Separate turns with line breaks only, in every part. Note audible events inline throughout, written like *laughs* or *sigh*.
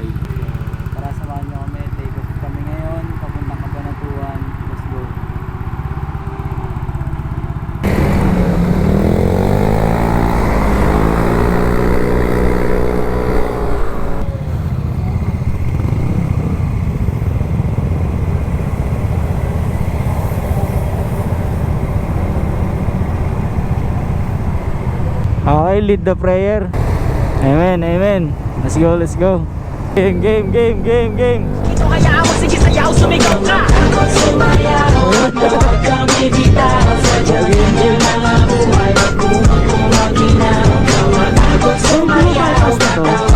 Bato side.
Tara samahan nyo kami. Take off kami ngayon. Papuntang Kabanatuan. Let's go.
Okay, lead the prayer. Amen, amen. Let's go, let's go. Game, game, game, game, game.
Ito kaya ako, sige sayaw, sumigaw ka. Ako sumayaw, at huwag kang bibitaw Sadyawin niya mga buhay Kung ako maginaw ako sumayaw Tatawan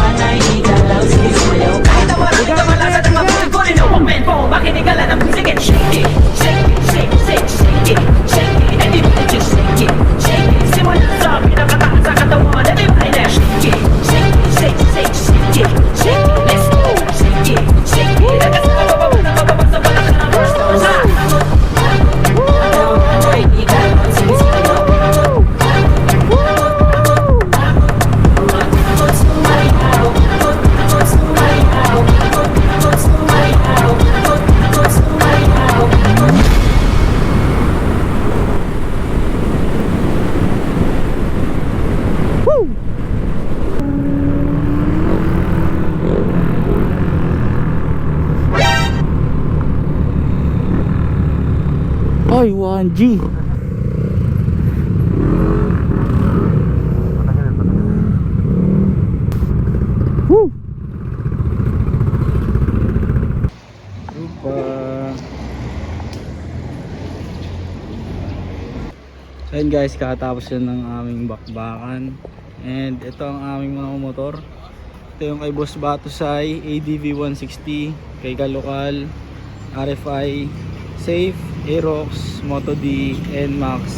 Oy, 1G. Woo! Guys, kakatapos yun ng aming bakbakan. And ito ang aming mga motor. Ito yung kay Boss Batusay, ADV 160, kay Kalokal, RFI, Safe, Aerox, Moto D, NMAX.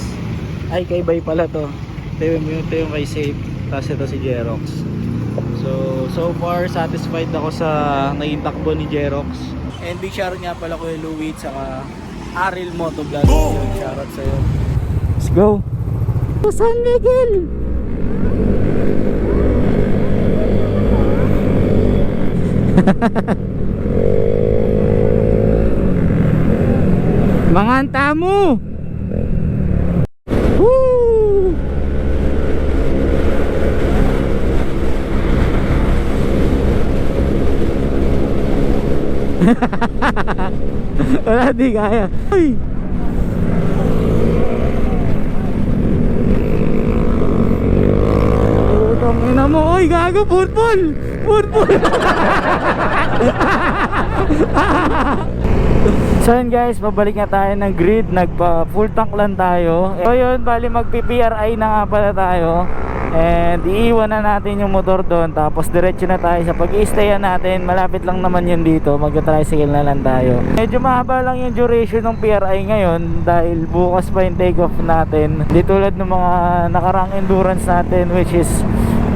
Ay, kay Bay pala to. Ito yung, ito yung kay Safe, tapos ito si Jerox. So, so far satisfied ako sa naging takbo ni Jerox. And big shoutout nga pala ko Louie saka Aril Motovlog. Yun, shoutout sa'yo. Let's go! San Miguel! *laughs* Mga antamo! Woo! *laughs* Wala di kaya. Uy! Utang ina mo. Uy, gago. Purpol! Purpol! *laughs* So yun guys, pabalik na tayo ng grid. Nagpa full tank lang tayo. So yun, bali mag PPRI na nga pala tayo. And iiwan na natin yung motor doon. Tapos diretso na tayo sa pag stayan natin. Malapit lang naman yun dito. Magka-tricycle na lang tayo. Medyo mahaba lang yung duration ng PRI ngayon Dahil bukas pa yung take off natin. Di tulad ng mga nakarang endurance natin Which is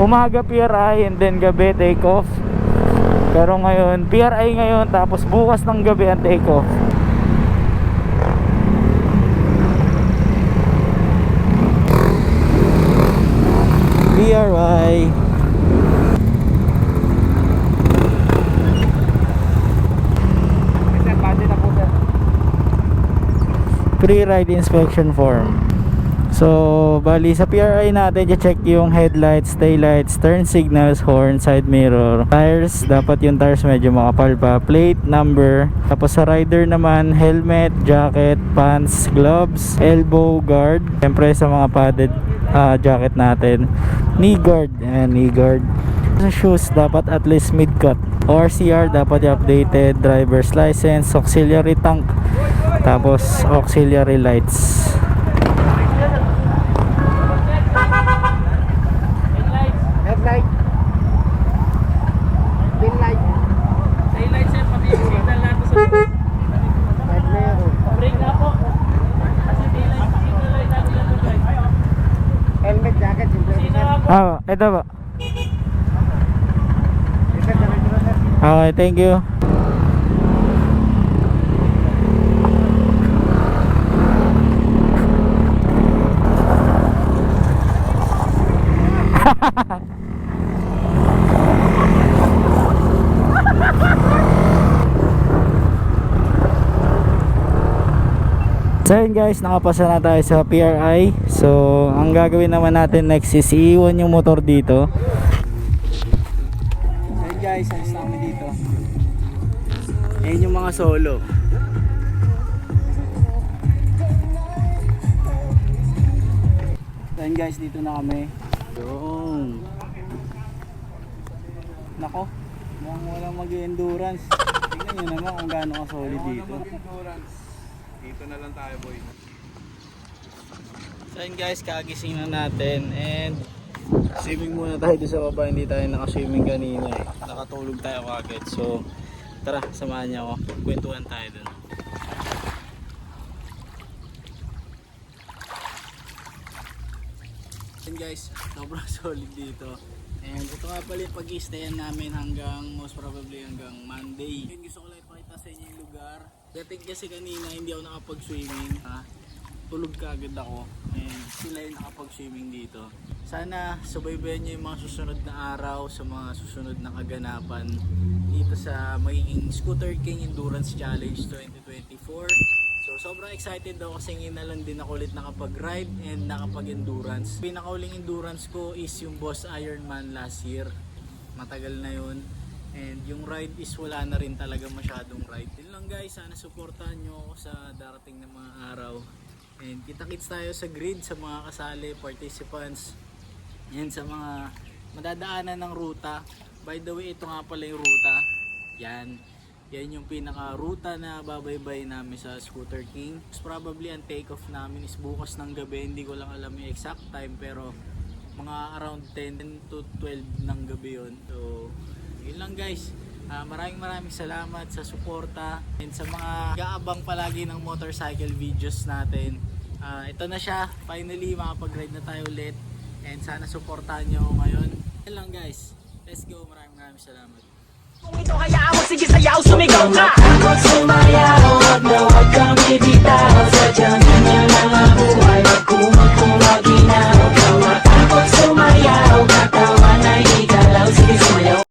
umaga PRI and then gabi take off pero ngayon, PRI ngayon tapos bukas ng gabi ang take off. PRI. Pre-ride inspection form. So, bali sa PRI natin, check yung headlights, taillights, turn signals, horn, side mirror, tires, dapat yung tires medyo makapal pa, plate, number, tapos sa rider naman, helmet, jacket, pants, gloves, elbow guard, siyempre sa mga padded ah, jacket natin, knee guard, ayan, knee guard, sa shoes, dapat at least mid-cut, ORCR, dapat updated, driver's license, auxiliary tank, tapos auxiliary lights.
Headlight. Tail light.
Daylight sir, pati yung signal natin sa
Red meron.
break na po. Kasi daylight, signal light natin lang doon guys.
Helmet, jacket, simple
Sino
sir.
nga po?
Ah, ito ba?
Yes, sir, diretso na, sir.
Okay, thank you. So yun guys, nakapasa na tayo sa PRI. So, ang gagawin naman natin next is iiwan yung motor dito. So yun guys, alis na kami dito. Ayan yung mga solo. So yun guys, dito na kami. Yung. Nako, mukhang walang mag-endurance. Tingnan nyo naman kung gaano ka solid dito.
Dito na lang tayo boy.
So yun guys, kagising na natin and swimming muna tayo doon sa baba. Hindi tayo nakaswimming kanina eh. Nakatulog tayo kagad. So tara, samahan niyo ako. Kwentuhan tayo doon. Yun guys, sobrang *laughs* solid dito. And ito nga pala yung pag-i-stayan namin hanggang most probably hanggang Monday. Yun gusto ko lang ipakita sa inyo yung lugar. Dating kasi kanina hindi ako nakapag-swimming. Ha? Tulog ka agad ako. And sila yung nakapag-swimming dito. Sana subaybayan nyo yung mga susunod na araw sa mga susunod na kaganapan dito sa magiging Scooter King Endurance Challenge 2024. So sobrang excited daw kasi ngayon na lang din ako ulit nakapag-ride and nakapag-endurance. Pinakauling endurance ko is yung Boss Ironman last year. Matagal na yun. And yung ride is wala na rin talaga masyadong ride. Yun lang guys, sana supportahan nyo ako sa darating na mga araw. And kita-kits tayo sa grid sa mga kasali, participants. Yan sa mga madadaanan ng ruta. By the way, ito nga pala yung ruta. Yan. Yan yung pinaka ruta na babaybay namin sa Scooter King. Most probably ang take off namin is bukas ng gabi. Hindi ko lang alam yung exact time pero mga around 10 to 12 ng gabi yun. So, yun lang guys. Uh, maraming maraming salamat sa suporta and sa mga gaabang palagi ng motorcycle videos natin. Uh, ito na siya. Finally makapag ride na tayo ulit. And sana suportahan nyo ako ngayon. Yun lang guys. Let's go. Maraming maraming salamat.
Kung ito hayaan mo sige sayaw sumigaw ka! Takot sumayaw at nawag kang bibitaw sa dyan